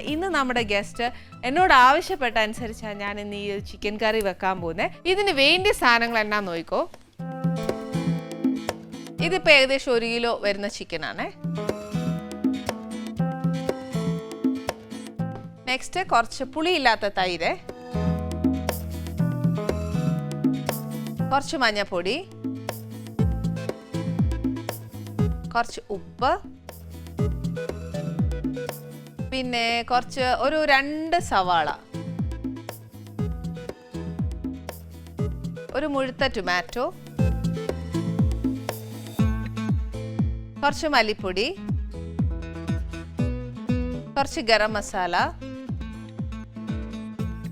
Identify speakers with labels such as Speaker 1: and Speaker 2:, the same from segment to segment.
Speaker 1: ഇന്ന് നമ്മുടെ ഗസ്റ്റ് എന്നോട് ആവശ്യപ്പെട്ട അനുസരിച്ചാണ് ഞാൻ ഇന്ന് ഈ ചിക്കൻ കറി വെക്കാൻ പോകുന്നത് ഇതിന് വേണ്ടിയ സാധനങ്ങൾ എന്നാ നോക്കോ. ഇതിപ്പോ ഏകദേശം ഒരു കിലോ വരുന്ന ചിക്കൻ ആണേ. നെക്സ്റ്റ് കുറച്ച് പുളിയില്ലാത്ത തൈര്. കുറച്ച് മഞ്ഞപ്പൊടി. കുറച്ച് ഉപ്പ്. പിന്നെ കുറച്ച് ഒരു രണ്ട് സവാള. ഒരു മുഴുത്ത ടൊമാറ്റോ കുറച്ച് മല്ലിപ്പൊടി. കുറച്ച് ഗരം മസാല.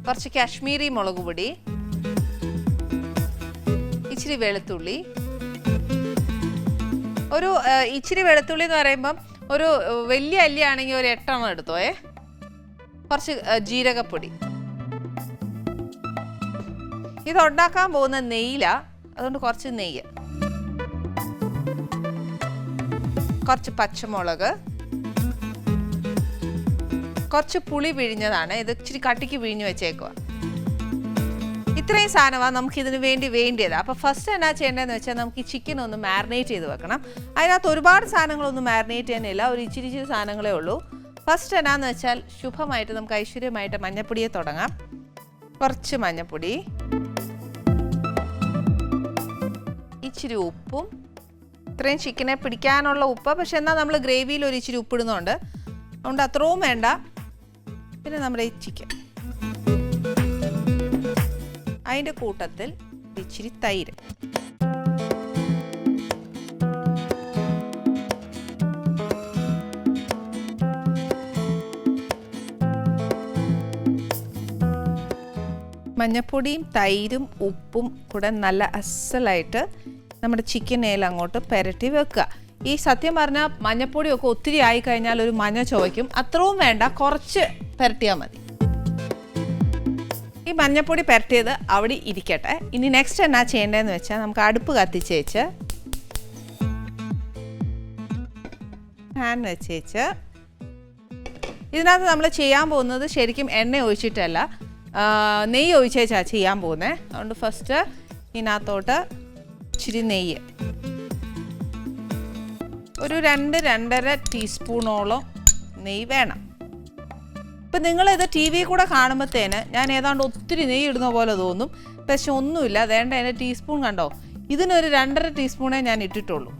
Speaker 1: കുറച്ച് കാശ്മീരി മുളക് പൊടി. ഇച്ചിരി വെളുത്തുള്ളി. ഒരു ഇച്ചിരി വെളുത്തുള്ളി എന്ന് പറയുമ്പം ഒരു വലിയ അല്ലിയാണെങ്കിൽ ഒരു എട്ടെണ്ണം എടുത്തോയേ കുറച്ച് ജീരകപ്പൊടി. ഇത് ഉണ്ടാക്കാൻ പോകുന്ന നെയ്യില അതുകൊണ്ട് കുറച്ച് നെയ്യ്. കുറച്ച് പച്ചമുളക്. കുറച്ച് പുളി പിഴിഞ്ഞതാണ്. ഇത് ഇച്ചിരി കട്ടിക്ക് പിഴിഞ്ഞ് വെച്ചേക്കുക ഇത്രയും സാധനമാണ് നമുക്ക് ഇതിന് വേണ്ടി വേണ്ടിയത്. അപ്പോൾ ഫസ്റ്റ് എന്നാ ചെയ്യേണ്ടതെന്ന് വെച്ചാൽ നമുക്ക് ഈ ചിക്കൻ ഒന്ന് മാരിനേറ്റ് ചെയ്ത് വെക്കണം. അതിനകത്ത് ഒരുപാട് സാധനങ്ങളൊന്നും മാരിനേറ്റ് ചെയ്യാനില്ല. ഒരു ഇച്ചിരി ഇച്ചിരി സാധനങ്ങളേ ഉള്ളൂ. ഫസ്റ്റ് എന്നാന്ന് വെച്ചാൽ ശുഭമായിട്ട് നമുക്ക് ഐശ്വര്യമായിട്ട് മഞ്ഞപ്പൊടിയെ തുടങ്ങാം. കുറച്ച് മഞ്ഞപ്പൊടി. ഇച്ചിരി ഉപ്പും. ഇത്രയും ചിക്കനെ പിടിക്കാനുള്ള ഉപ്പ്. പക്ഷെ എന്നാൽ നമ്മൾ ഗ്രേവിയിൽ ഒരു ഇച്ചിരി ഉപ്പിടുന്നുണ്ട് അതുകൊണ്ട് അത്രയും വേണ്ട. പിന്നെ നമ്മുടെ ഈ ചിക്കൻ അതിന്റെ കൂട്ടത്തിൽ ഇച്ചിരി തൈര്. മഞ്ഞപ്പൊടിയും തൈരും ഉപ്പും കൂടെ നല്ല അസലായിട്ട് നമ്മുടെ ചിക്കൻ ഏല അങ്ങോട്ട് പെരട്ടി വെക്കുക. ഈ സത്യം പറഞ്ഞാൽ മഞ്ഞപ്പൊടിയൊക്കെ ഒത്തിരി ആയി കഴിഞ്ഞാൽ ഒരു മഞ്ഞ ചുവയ്ക്കും അത്രയും വേണ്ട കുറച്ച് പെരട്ടിയാൽ മതി. ഈ മഞ്ഞപ്പൊടി പെരട്ടിയത് അവിടെ ഇരിക്കട്ടെ. ഇനി നെക്സ്റ്റ് എന്നാ ചെയ്യേണ്ടതെന്ന് വെച്ചാൽ നമുക്ക് അടുപ്പ് കത്തിച്ച് വെച്ച് ഫാൻ വെച്ച് വെച്ച് ഇതിനകത്ത് നമ്മൾ ചെയ്യാൻ പോകുന്നത് ശരിക്കും എണ്ണ ഒഴിച്ചിട്ടല്ല. നെയ്യ് ഒഴിച്ചേച്ചാണ് ചെയ്യാൻ പോകുന്നത് അതുകൊണ്ട് ഫസ്റ്റ് ഇതിനകത്തോട്ട് ഇച്ചിരി നെയ്യ്. ഒരു രണ്ട് രണ്ടര ടീസ്പൂണോളം നെയ്യ് വേണം. ഇപ്പം നിങ്ങളിത് ടി വി കൂടെ കാണുമ്പോഴത്തേന് ഞാൻ ഏതാണ്ട് ഒത്തിരി നെയ്യ് ഇടുന്ന പോലെ തോന്നും. പക്ഷെ ഒന്നുമില്ല. വേണ്ട എന്റെ ടീസ്പൂൺ കണ്ടോ? ഇതിനൊരു രണ്ടര ടീസ്പൂണേ ഞാൻ ഇട്ടിട്ടുള്ളൂ.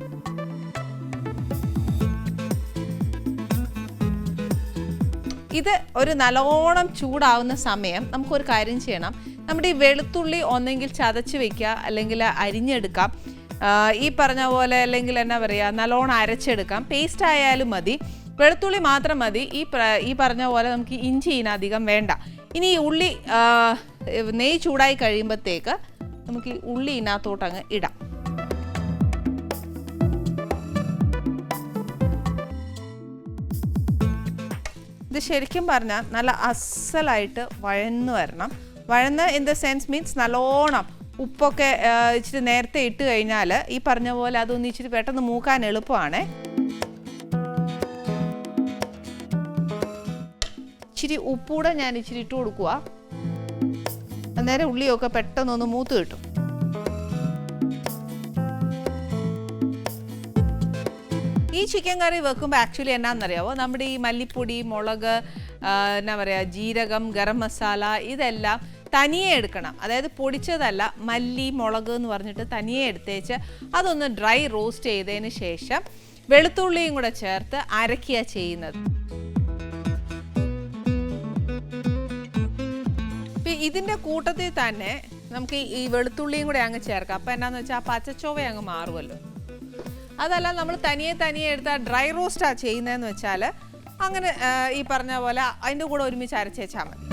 Speaker 1: ഇത് ഒരു നല്ലോണം ചൂടാവുന്ന സമയം നമുക്കൊരു കാര്യം ചെയ്യണം. നമ്മുടെ ഈ വെളുത്തുള്ളി ഒന്നെങ്കിൽ ചതച്ച് വെക്കുക അല്ലെങ്കിൽ അരിഞ്ഞെടുക്കാം. ഈ പറഞ്ഞ പോലെ അല്ലെങ്കിൽ എന്നാ പറയുക നല്ലോണം അരച്ചെടുക്കാം. പേസ്റ്റ് ആയാലും മതി. വെളുത്തുള്ളി മാത്രം മതി. ഈ ഈ പറഞ്ഞ പോലെ നമുക്ക് ഇഞ്ചി ഇതിനധികം വേണ്ട. ഇനി ഈ ഉള്ളി നെയ് ചൂടായി കഴിയുമ്പോഴത്തേക്ക് നമുക്ക് ഈ ഉള്ളി ഇതിനകത്തോട്ട് അങ്ങ് ഇടാം. ഇത് ശരിക്കും പറഞ്ഞാൽ നല്ല അസലായിട്ട് വഴന്നു വരണം. വഴന്ന് ഇൻ ദ സെൻസ് മീൻസ് നല്ലോണം ഉപ്പൊക്കെ ഇച്ചിരി നേരത്തെ ഇട്ട് കഴിഞ്ഞാൽ ഈ പറഞ്ഞ പോലെ അതൊന്ന് ഇച്ചിരി പെട്ടെന്ന് മൂക്കാൻ എളുപ്പമാണ്. ഇച്ചിരി ഉപ്പൂടെ ഞാൻ ഇച്ചിരി ഇട്ട് കൊടുക്കുക അന്നേരം ഉള്ളിയൊക്കെ പെട്ടെന്നൊന്ന് മൂത്ത് കിട്ടും. ഈ ചിക്കൻ കറി വെക്കുമ്പോൾ ആക്ച്വലി എന്നാണെന്നറിയാവോ നമ്മുടെ ഈ മല്ലിപ്പൊടി മുളക് എന്നാ പറയുക ജീരകം ഗരം മസാല ഇതെല്ലാം തനിയെ എടുക്കണം. അതായത് പൊടിച്ചതല്ല മല്ലി മുളക് എന്ന് പറഞ്ഞിട്ട് തനിയെ എടുത്തേച്ച് അതൊന്ന് ഡ്രൈ റോസ്റ്റ് ചെയ്തതിന് ശേഷം വെളുത്തുള്ളിയും കൂടെ ചേർത്ത് അരക്കുക ചെയ്യുന്നത്. ഇതിന്റെ കൂട്ടത്തിൽ തന്നെ നമുക്ക് ഈ- വെളുത്തുള്ളിയും കൂടെ അങ്ങ് ചേർക്കാം. അപ്പൊ എന്നാന്ന് വെച്ചാൽ ആ പച്ചച്ചോവ അങ്ങ് മാറുമല്ലോ അതല്ല നമ്മൾ തനിയെ തനിയെ എടുത്ത ഡ്രൈ റോസ്റ്റാ ചെയ്യുന്നതെന്ന് വെച്ചാൽ അങ്ങനെ ഈ പറഞ്ഞ പോലെ അതിന്റെ കൂടെ ഒരുമിച്ച് അരച്ചേച്ചാൽ മതി.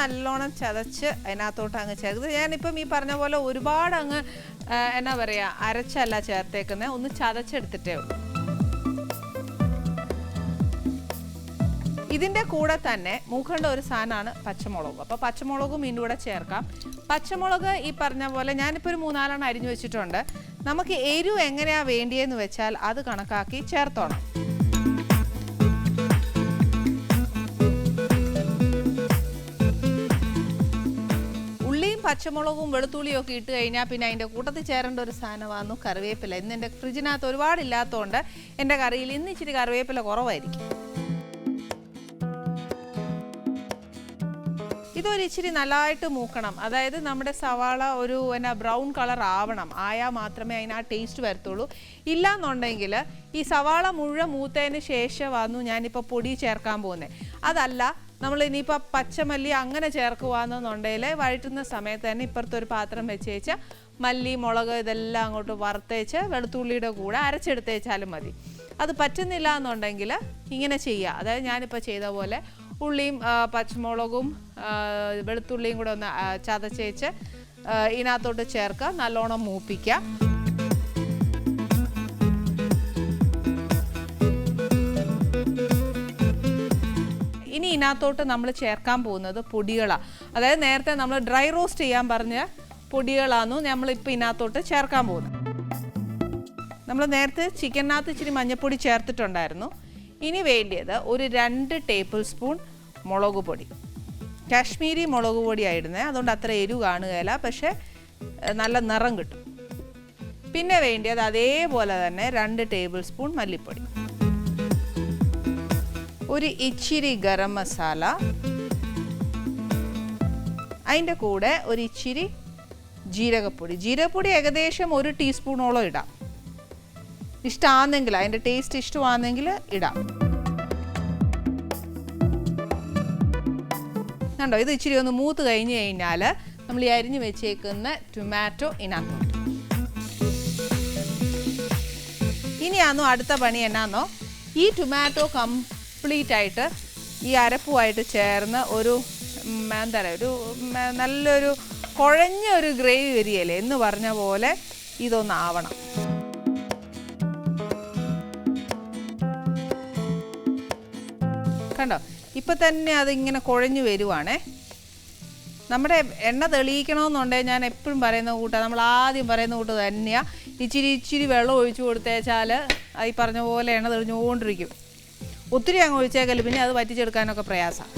Speaker 1: നല്ലോണം ചതച്ച് അതിനകത്തോട്ട് അങ്ങ് ചേർത്ത് ഞാനിപ്പം ഈ പറഞ്ഞ പോലെ ഒരുപാട് അങ്ങ് എന്നാ പറയുക അരച്ചല്ല ചേർത്തേക്കുന്നത് ഒന്ന് ചതച്ചെടുത്തിട്ടേ ഉള്ളൂ. ഇതിന്റെ കൂടെ തന്നെ മൂക്കേണ്ട ഒരു സാധനമാണ് പച്ചമുളകും. അപ്പോൾ പച്ചമുളകും ഇതിന്റെ കൂടെ ചേർക്കാം. പച്ചമുളക് ഈ പറഞ്ഞ പോലെ ഞാനിപ്പോൾ ഒരു മൂന്നാലെണ്ണം അരിഞ്ഞു വെച്ചിട്ടുണ്ട്. നമുക്ക് എരിവ് എങ്ങനെയാണ് വേണ്ടിയെന്ന് വെച്ചാൽ അത് കണക്കാക്കി ചേർത്തോണം. പച്ചമുളകും വെളുത്തുള്ളിയും ഒക്കെ ഇട്ട് കഴിഞ്ഞാൽ പിന്നെ അതിന്റെ കൂട്ടത്തിൽ ചേരേണ്ട ഒരു സാധനമായിരുന്നു കറിവേപ്പില. ഇന്ന് എന്റെ ഫ്രിഡ്ജിനകത്ത് ഒരുപാട് ഇല്ലാത്തതുകൊണ്ട് എന്റെ കറിയിൽ ഇന്ന് ഇച്ചിരി കറിവേപ്പില കുറവായിരിക്കും. ഇതൊരു ഇച്ചിരി നല്ലതായിട്ട് മൂക്കണം. അതായത് നമ്മുടെ സവാള ഒരു എന്നാ ബ്രൗൺ കളർ ആവണം. ആയാൽ മാത്രമേ അതിന് ആ ടേസ്റ്റ് വരത്തുള്ളൂ. ഇല്ലാന്നുണ്ടെങ്കിൽ ഈ സവാള മുഴുവൻ മൂത്തതിന് ശേഷമാണ് ഞാനിപ്പോൾ പൊടി ചേർക്കാൻ പോകുന്നത്. അതല്ല നമ്മൾ ഇനിയിപ്പോൾ പച്ചമല്ലി അങ്ങനെ ചേർക്കുവാണെന്നുണ്ടെങ്കിൽ വഴറ്റുന്ന സമയത്ത് തന്നെ ഇപ്പുറത്തെ ഒരു പാത്രം വെച്ച് വെച്ചാൽ മല്ലി മുളക് ഇതെല്ലാം അങ്ങോട്ട് വറുത്തേച്ച് വെളുത്തുള്ളിയുടെ കൂടെ അരച്ചെടുത്തേച്ചാലും മതി. അത് പറ്റുന്നില്ല എന്നുണ്ടെങ്കിൽ ഇങ്ങനെ ചെയ്യുക അതായത് ഞാനിപ്പോൾ ചെയ്ത പോലെ ഉള്ളിയും പച്ചമുളകും വെളുത്തുള്ളിയും കൂടെ ഒന്ന് ചതച്ചേച്ച് ഇതിനകത്തോട്ട് ചേർക്കുക. നല്ലോണം മൂപ്പിക്കുക. ഇതിനകത്തോട്ട് നമ്മൾ ചേർക്കാൻ പോകുന്നത് പൊടികളാണ് അതായത് നേരത്തെ നമ്മൾ ഡ്രൈ റോസ്റ്റ് ചെയ്യാൻ പറഞ്ഞ പൊടികളാണ് നമ്മളിപ്പോൾ ഇതിനകത്തോട്ട് ചേർക്കാൻ പോകുന്നത്. നമ്മൾ നേരത്തെ ചിക്കനകത്ത് ഇച്ചിരി മഞ്ഞൾപ്പൊടി ചേർത്തിട്ടുണ്ടായിരുന്നു. ഇനി വേണ്ടിയത് ഒരു രണ്ട് ടേബിൾ സ്പൂൺ മുളക് പൊടി. കാശ്മീരി മുളക് പൊടിയായിരുന്നേ അതുകൊണ്ട് അത്ര എരിവ് കാണുകയില്ല പക്ഷേ നല്ല നിറം കിട്ടും. പിന്നെ വേണ്ടിയത് അതേപോലെ തന്നെ രണ്ട് ടേബിൾ സ്പൂൺ മല്ലിപ്പൊടി. ഒരു ഇച്ചിരി ഗരം മസാല. അതിന്റെ കൂടെ ഒരു ഇച്ചിരി ജീരകപ്പൊടി. ജീരകപ്പൊടി ഏകദേശം ഒരു ടീസ്പൂണോളം ഇടാം. ഇഷ്ടമാണെങ്കിൽ അതിന്റെ ടേസ്റ്റ് ഇഷ്ടമാണെങ്കിൽ ഇടാം. കണ്ടോ ഇത് ഇച്ചിരി ഒന്ന് മൂത്ത് കഴിഞ്ഞ് കഴിഞ്ഞാൽ നമ്മൾ ഈ അരിഞ്ഞ് വെച്ചേക്കുന്ന ടൊമാറ്റോ ഇതിനകത്തോട്ട്. ഇനിയാന്നോ അടുത്ത പണി എന്നാന്നോ? ഈ ടൊമാറ്റോ കംപ്ലീറ്റ് ആയിട്ട് ഈ അരപ്പുമായിട്ട് ചേർന്ന് ഒരു ഉം, എന്താ പറയുക ഒരു നല്ലൊരു കുഴഞ്ഞ ഒരു ഗ്രേവി വരികയല്ലേ എന്ന് പറഞ്ഞ പോലെ ഇതൊന്നാവണം. കണ്ടോ? ഇപ്പം തന്നെ അതിങ്ങനെ കുഴഞ്ഞു വരുവാണേ. നമ്മുടെ എണ്ണ തെളിയിക്കണമെന്നുണ്ടെങ്കിൽ ഞാൻ എപ്പോഴും പറയുന്ന കൂട്ട നമ്മൾ ആദ്യം പറയുന്ന കൂട്ട് തന്നെയാണ് ഇച്ചിരി ഇച്ചിരി വെള്ളം ഒഴിച്ചു കൊടുത്തേച്ചാൽ ഈ പറഞ്ഞ പോലെ എണ്ണ തെളിഞ്ഞുകൊണ്ടിരിക്കും. ഒത്തിരി അങ്ങ് ഒഴിച്ചേക്കൽ. പിന്നെ അത് വറ്റിച്ചെടുക്കാനൊക്കെ പ്രയാസമാണ്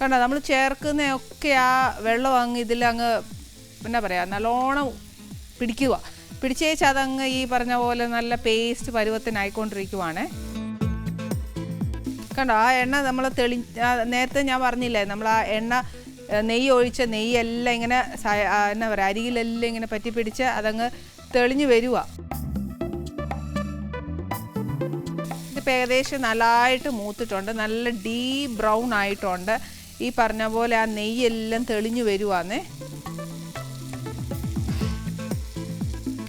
Speaker 1: കണ്ട? നമ്മൾ ചേർക്കുന്നതൊക്കെ ആ വെള്ളം അങ്ങ് ഇതിലങ്ങ് എന്നാ പറയുക നല്ലോണം പിടിക്കുക പിടിച്ചേച്ച് അതങ്ങ് ഈ പറഞ്ഞ പോലെ നല്ല പേസ്റ്റ് പരുവത്തിനായിക്കൊണ്ടിരിക്കുവാണേ. കണ്ടോ? ആ എണ്ണ നമ്മൾ തെളി നേരത്തെ ഞാൻ പറഞ്ഞില്ലേ നമ്മൾ ആ എണ്ണ നെയ്യ് ഒഴിച്ച നെയ്യെല്ലാം ഇങ്ങനെ എന്നാ പറയുക അരികിലെല്ലാം ഇങ്ങനെ പറ്റി പിടിച്ച് അതങ്ങ് തെളിഞ്ഞു വരുക ഇതിപ്പോൾ ഏകദേശം നല്ലതായിട്ട് മൂത്തിട്ടുണ്ട്. നല്ല ഡീപ് ബ്രൗൺ ആയിട്ടുണ്ട്. ഈ പറഞ്ഞ പോലെ ആ നെയ്യെല്ലാം തെളിഞ്ഞു വരുവാന്നേ.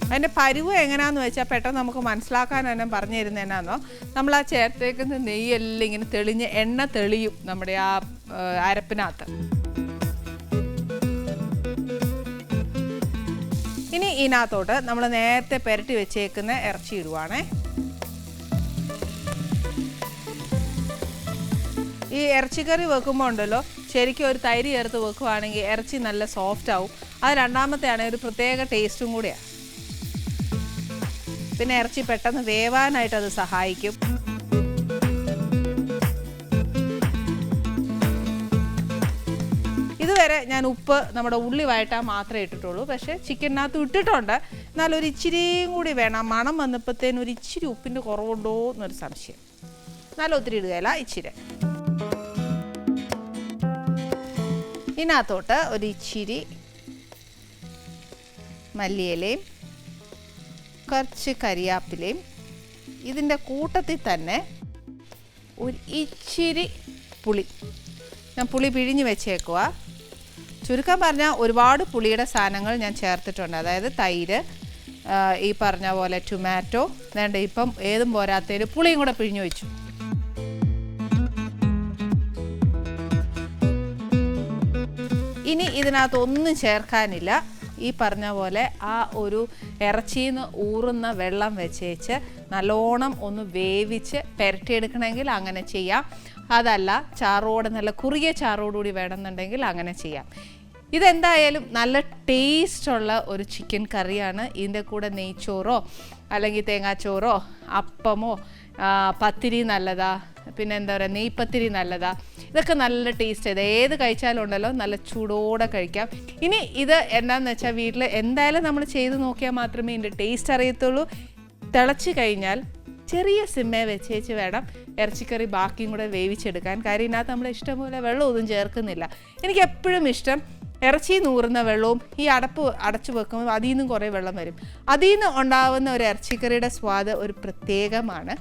Speaker 1: അതിന്റെ പരുവ് എങ്ങനെയാന്ന് വെച്ചാൽ പെട്ടെന്ന് നമുക്ക് മനസ്സിലാക്കാൻ തന്നെ പറഞ്ഞു തരുന്നതിനാന്നോ നമ്മൾ ആ ചേർത്തേക്കുന്ന നെയ്യെല്ലാം ഇങ്ങനെ തെളിഞ്ഞ് എണ്ണ തെളിയും നമ്മുടെ ആ, അരപ്പിനകത്ത്. ഇനി ഇതിനകത്തോട്ട് നമ്മൾ നേരത്തെ പുരട്ടി വെച്ചേക്കുന്ന ഇറച്ചി ഇടുവാണേ. ഈ ഇറച്ചിക്കറി വെക്കുമ്പോൾ ഉണ്ടല്ലോ ശരിക്കും ഒരു തൈര് ചേർത്ത് വെക്കുവാണെങ്കിൽ ഇറച്ചി നല്ല സോഫ്റ്റ് ആവും. അത് രണ്ടാമത്തെയാണ് ഒരു പ്രത്യേക ടേസ്റ്റും കൂടിയാണ് പിന്നെ ഇറച്ചി പെട്ടെന്ന് വേവാനായിട്ട് അത് സഹായിക്കും. ഇതുവരെ ഞാൻ ഉപ്പ് നമ്മുടെ ഉള്ളി വഴറ്റാൻ മാത്രമേ ഇട്ടിട്ടുള്ളൂ. പക്ഷേ ചിക്കനകത്ത് ഇട്ടിട്ടുണ്ട്. എന്നാൽ ഒരു ഇച്ചിരിയും കൂടി വേണം. മണം വന്നപ്പോഴത്തേനും ഒരു ഇച്ചിരി ഉപ്പിന്റെ കുറവുണ്ടോ എന്നൊരു സംശയം. എന്നാലും ഒത്തിരി ഇടുകയില്ല. ഇച്ചിരി. ഇതിനകത്തോട്ട് ഒരു ഇച്ചിരി മല്ലിയിലയും കുറച്ച് കരിയാപ്പിലയും ഇതിന്റെ കൂട്ടത്തിൽ തന്നെ ഒരു ഇച്ചിരി പുളി. ഞാൻ പുളി പിഴിഞ്ഞ് വെച്ചേക്കുക ചുരുക്കം പറഞ്ഞാൽ ഒരുപാട് പുളിയുടെ സാധനങ്ങൾ ഞാൻ ചേർത്തിട്ടുണ്ട്. അതായത് തൈര് ഈ പറഞ്ഞ പോലെ ടൊമാറ്റോ വേണ്ട ഇപ്പം ഏതും പോരാത്തതിൽ പുളിയും കൂടെ പിഴിഞ്ഞു വെച്ചു. ഇനി ഇതിനകത്ത് ഒന്നും ചേർക്കാനില്ല. ഈ പറഞ്ഞ പോലെ ആ ഒരു ഇറച്ചിയിൽ നിന്ന് ഊറുന്ന വെള്ളം വെച്ചേച്ച് നല്ലോണം ഒന്ന് വേവിച്ച് പുരട്ടിയെടുക്കണമെങ്കിൽ അങ്ങനെ ചെയ്യാം. അതല്ല ചാറോട് നല്ല കുറിയ ചാറോടുകൂടി വേണമെന്നുണ്ടെങ്കിൽ അങ്ങനെ ചെയ്യാം. ഇതെന്തായാലും നല്ല ടേസ്റ്റുള്ള ഒരു ചിക്കൻ കറിയാണ്. ഇതിന്റെ കൂടെ നെയ്ച്ചോറോ അല്ലെങ്കിൽ തേങ്ങാച്ചോറോ അപ്പമോ പത്തിരി നല്ലതാ. പിന്നെ എന്താ പറയുക നെയ്പത്തിരി നല്ലതാ. ഇതൊക്കെ നല്ല ടേസ്റ്റ് ഇത് ഏത് കഴിച്ചാലും ഉണ്ടല്ലോ നല്ല ചൂടോടെ കഴിക്കാം. ഇനി ഇത് എന്താണെന്ന് വെച്ചാൽ വീട്ടിൽ എന്തായാലും നമ്മൾ ചെയ്ത് നോക്കിയാൽ മാത്രമേ ഇതിന്റെ ടേസ്റ്റ് അറിയത്തുള്ളൂ. തിളച്ച് കഴിഞ്ഞാൽ ചെറിയ സിമ്മേ വെച്ചേച്ച് വേണം ഇറച്ചിക്കറി ബാക്കിയും കൂടെ വേവിച്ചെടുക്കാൻ. കാര്യം ഇതിനകത്ത് നമ്മൾ ഇഷ്ടംപോലെ വെള്ളമൊന്നും ചേർക്കുന്നില്ല. എനിക്ക് എപ്പോഴും ഇഷ്ടം ഇറച്ചി നൂറുന്ന വെള്ളവും ഈ അടപ്പ് അടച്ചു വെക്കുമ്പോൾ അതിൽ നിന്നും കുറേ വെള്ളം വരും. അതിൽ നിന്ന് ഉണ്ടാവുന്ന ഒരു ഇറച്ചിക്കറിയുടെ സ്വാദ് ഒരു പ്രത്യേകമാണ്.